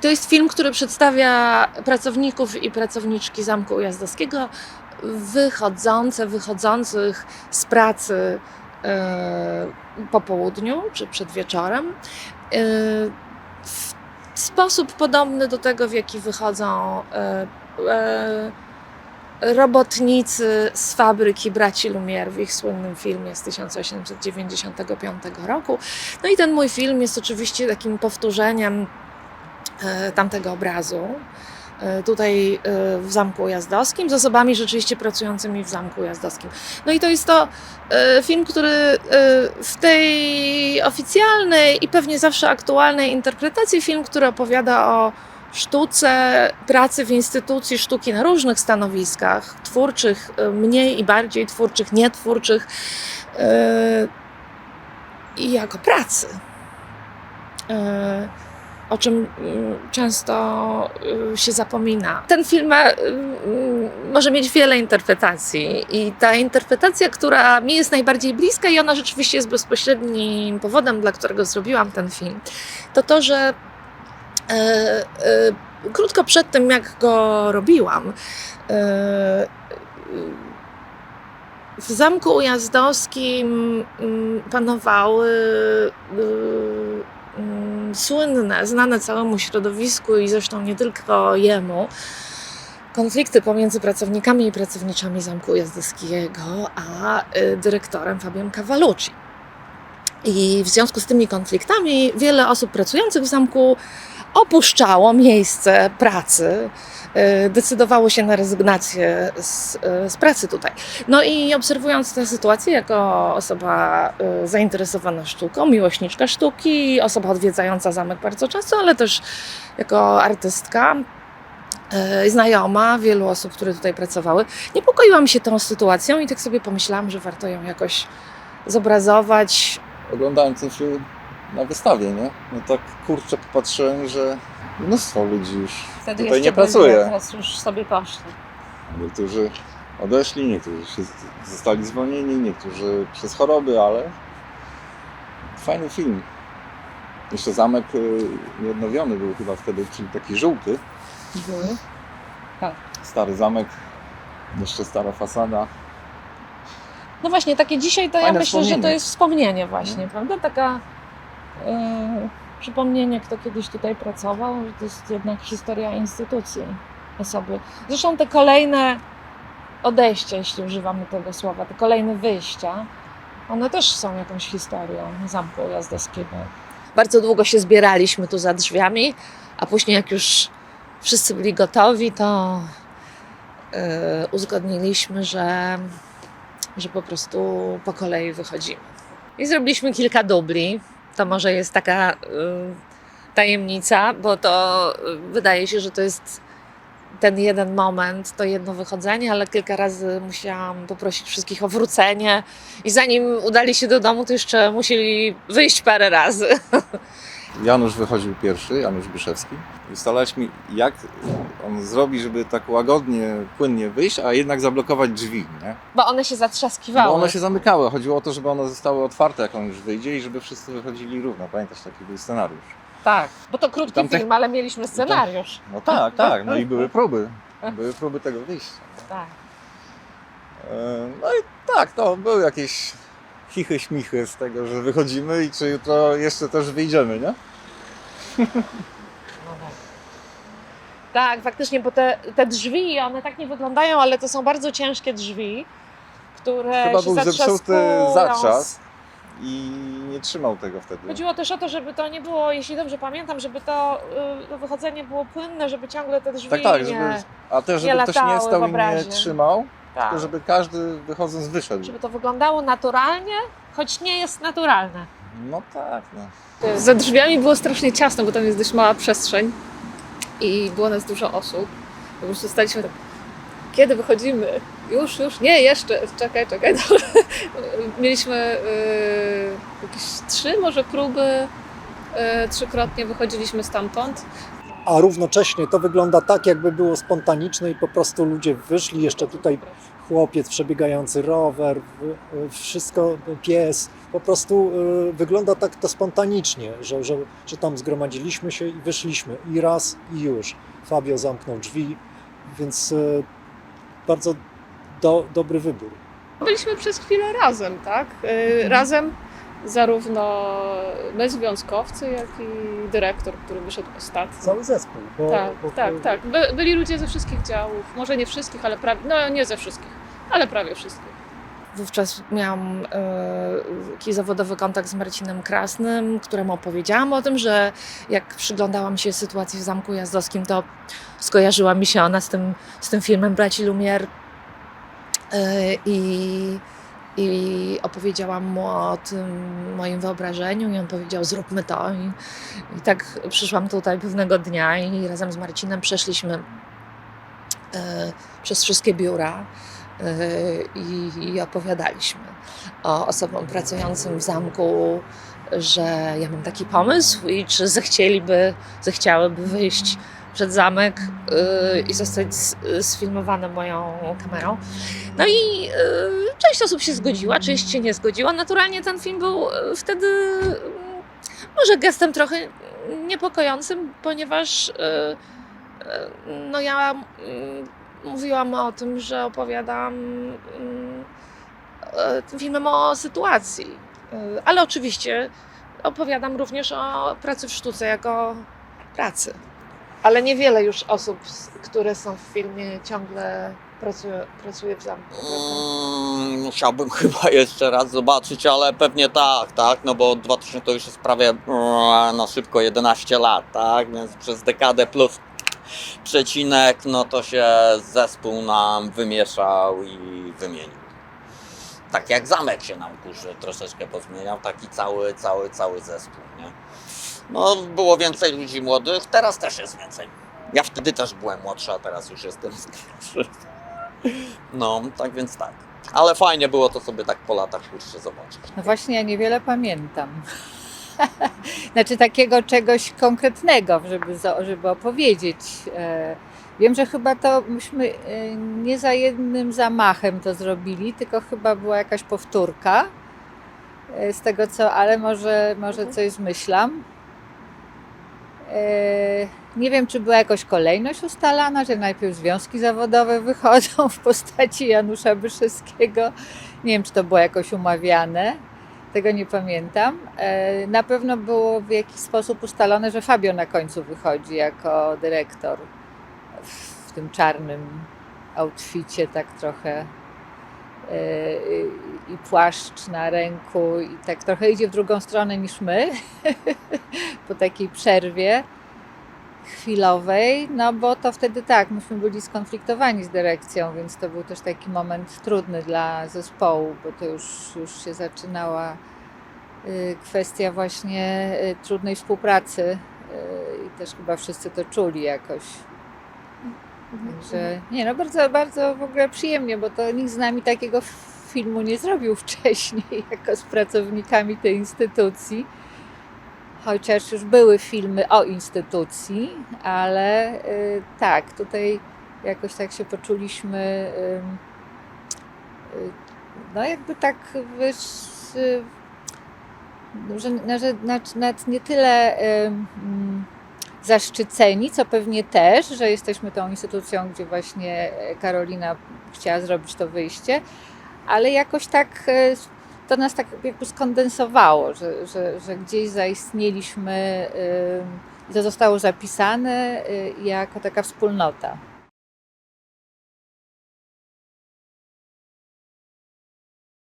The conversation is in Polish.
To jest film, który przedstawia pracowników i pracowniczki Zamku Ujazdowskiego wychodzące, wychodzących z pracy e, po południu czy przed wieczorem. E, w sposób podobny do tego, w jaki wychodzą e, robotnicy z fabryki braci Lumière w ich słynnym filmie z 1895 roku. No i ten mój film jest oczywiście takim powtórzeniem tamtego obrazu. E, Tutaj e, w Zamku Ujazdowskim, z osobami rzeczywiście pracującymi w Zamku Ujazdowskim. No i to jest to e, film, który e, w tej oficjalnej i pewnie zawsze aktualnej interpretacji, film, który opowiada o sztuce, pracy w instytucji sztuki na różnych stanowiskach, twórczych, e, mniej i bardziej twórczych, nietwórczych, e, i jako pracy. O czym mm, często y, się zapomina. Ten film y, y, może mieć wiele interpretacji, i ta interpretacja, która mi jest najbardziej bliska, i ona rzeczywiście jest bezpośrednim powodem, dla którego zrobiłam ten film, to to, że e, e, krótko przed tym, jak go robiłam, e, w Zamku Ujazdowskim mm, panowały y, słynne, znane całemu środowisku i zresztą nie tylko jemu, konflikty pomiędzy pracownikami i pracowniczami Zamku Ujazdowskiego, a y, dyrektorem Fabiem Cavallucci. I w związku z tymi konfliktami wiele osób pracujących w zamku opuszczało miejsce pracy, y, decydowało się na rezygnację z, y, z pracy tutaj. No i obserwując tę sytuację jako osoba y, zainteresowana sztuką, miłośniczka sztuki, osoba odwiedzająca zamek bardzo często, ale też jako artystka, znajoma wielu osób, które tutaj pracowały, niepokoiłam się tą sytuacją i tak sobie pomyślałam, że warto ją jakoś zobrazować, Oglądałem ten film na wystawie, nie? No tak kurczę popatrzyłem, że mnóstwo ludzi już Wtedy tutaj nie pracuje. Teraz już sobie poszli. Niektórzy odeszli, niektórzy się zostali zwolnieni, niektórzy przez choroby, ale fajny film. Jeszcze zamek y, nieodnowiony był chyba wtedy, czyli taki żółty. Stary zamek, jeszcze stara fasada. No właśnie, takie dzisiaj to ja Fajne myślę, że to jest wspomnienie właśnie, Mhm. prawda? Taka e, przypomnienie, kto kiedyś tutaj pracował, że to jest jednak historia instytucji osoby. Zresztą te kolejne odejścia, jeśli używamy tego słowa, te kolejne wyjścia, one też są jakąś historią Zamku Jazdowskiego. Bardzo długo się zbieraliśmy tu za drzwiami, a później jak już wszyscy byli gotowi, to e, uzgodniliśmy, że że po prostu po kolei wychodzimy. I zrobiliśmy kilka dubli. To może jest taka y, tajemnica, bo to y, wydaje się, że to jest ten jeden moment, to jedno wychodzenie, ale kilka razy musiałam poprosić wszystkich o wrócenie i zanim udali się do domu, to jeszcze musieli wyjść parę razy. Janusz wychodził pierwszy, Janusz Byszewski. I staraliśmy, jak on zrobi, żeby tak łagodnie, płynnie wyjść, a jednak zablokować drzwi, nie? Bo one się zatrzaskiwały. Bo one się zamykały. Chodziło o to, żeby one zostały otwarte, jak on już wyjdzie i żeby wszyscy wychodzili równo. Pamiętasz, taki był scenariusz. Tak, bo to krótki Tam te- film, ale mieliśmy scenariusz. No tak, tak. No i były próby. Były próby tego wyjścia. Tak. E, No i tak, to były jakieś chichy, śmichy z tego, że wychodzimy i czy jutro jeszcze też wyjdziemy, nie? Tak, faktycznie, bo te, te drzwi, one tak nie wyglądają, ale to są bardzo ciężkie drzwi, które Chyba się był zepsuty zatrzaskują. zatrzas i nie trzymał tego wtedy. Chodziło też o to, żeby to nie było, jeśli dobrze pamiętam, żeby to, y, wychodzenie było płynne, żeby ciągle te drzwi Tak, tak, nie... żeby, a też nie żeby ktoś nie w stał i nie obrazie. trzymał, tak, tylko żeby każdy wychodząc wyszedł. żeby to wyglądało naturalnie, choć nie jest naturalne. No tak, no. Za drzwiami było strasznie ciasno, bo tam jest dość mała przestrzeń i było nas dużo osób. Po prostu staliśmy tak, kiedy wychodzimy? Już, już, nie, jeszcze, czekaj, czekaj. Mieliśmy y, jakieś trzy może próby, y, trzykrotnie wychodziliśmy stamtąd. A równocześnie to wygląda tak, jakby było spontaniczne i po prostu ludzie wyszli, jeszcze tutaj chłopiec, przebiegający rower, wszystko, pies. Po prostu y, wygląda tak to spontanicznie, że, że, że tam zgromadziliśmy się i wyszliśmy i raz i już. Fabio zamknął drzwi, więc y, bardzo do, dobry wybór. Byliśmy przez chwilę razem, tak? Y, Razem zarówno my związkowcy, jak i dyrektor, który wyszedł ostatni. Cały zespół. Bo, Tak, bo, tak, tak. By, byli ludzie ze wszystkich działów. Może nie wszystkich, ale prawie, no nie ze wszystkich, ale prawie wszystkich. Wówczas miałam e, taki zawodowy kontakt z Marcinem Krasnym, któremu opowiedziałam o tym, że jak przyglądałam się sytuacji w Zamku Jazdowskim, to skojarzyła mi się ona z tym, z tym filmem Braci Lumière e, i, i opowiedziałam mu o tym moim wyobrażeniu i on powiedział zróbmy to i, i tak przyszłam tutaj pewnego dnia i razem z Marcinem przeszliśmy e, przez wszystkie biura i, i opowiadaliśmy o osobom pracującym w zamku, że ja mam taki pomysł i czy zechcieliby, zechciałyby wyjść przed zamek yy, i zostać sfilmowane moją kamerą. No i yy, część osób się zgodziła, część się nie zgodziła. Naturalnie ten film był yy, wtedy yy, może gestem trochę niepokojącym, ponieważ yy, yy, no ja yy, mówiłam o tym, że opowiadam e, tym filmem o sytuacji. E, Ale oczywiście opowiadam również o pracy w sztuce jako pracy. Ale niewiele już osób, które są w filmie, ciągle pracuje, pracuje w zamku. prawda? Mm, musiałbym chyba jeszcze raz zobaczyć, ale pewnie tak, tak, no bo 2000 to już jest prawie mm, no szybko 11 lat, tak, więc przez dekadę plus przecinek, no to się zespół nam wymieszał i wymienił. Tak jak zamek się nam kurzy troszeczkę pozmieniał, taki cały, cały, cały zespół, nie? No, było więcej ludzi młodych, teraz też jest więcej. Ja wtedy też byłem młodszy, a teraz już jestem starszy. No, tak więc tak. Ale fajnie było to sobie tak po latach kurczę zobaczyć. No właśnie, ja niewiele pamiętam. znaczy takiego czegoś konkretnego, żeby, żeby opowiedzieć. E, Wiem, że chyba to myśmy e, nie za jednym zamachem to zrobili, tylko chyba była jakaś powtórka e, z tego co, ale może, może Mhm. coś zmyślam. E, Nie wiem, czy była jakoś kolejność ustalana, że najpierw związki zawodowe wychodzą w postaci Janusza Byszewskiego. Nie wiem, czy to było jakoś umawiane. Tego nie pamiętam. E, Na pewno było w jakiś sposób ustalone, że Fabio na końcu wychodzi jako dyrektor w tym czarnym outficie, tak trochę i płaszcz na ręku i tak trochę idzie w drugą stronę niż my po takiej przerwie chwilowej, no bo to wtedy tak, myśmy byli skonfliktowani z dyrekcją, więc to był też taki moment trudny dla zespołu, bo to już, już się zaczynała y, kwestia właśnie y, trudnej współpracy y, i też chyba wszyscy to czuli jakoś. Także nie no, bardzo, bardzo w ogóle przyjemnie, bo to nikt z nami takiego filmu nie zrobił wcześniej, jako z pracownikami tej instytucji. Chociaż już były filmy o instytucji, ale y, tak, tutaj jakoś tak się poczuliśmy, ym, y, no jakby tak wiesz, y, że, że nawet nie tyle mm, zaszczyceni, co pewnie też, że jesteśmy tą instytucją, gdzie właśnie Karolina chciała zrobić to wyjście, ale jakoś tak e, to nas tak jakby skondensowało, że, że, że gdzieś zaistnieliśmy i to zostało zapisane y, jako taka wspólnota.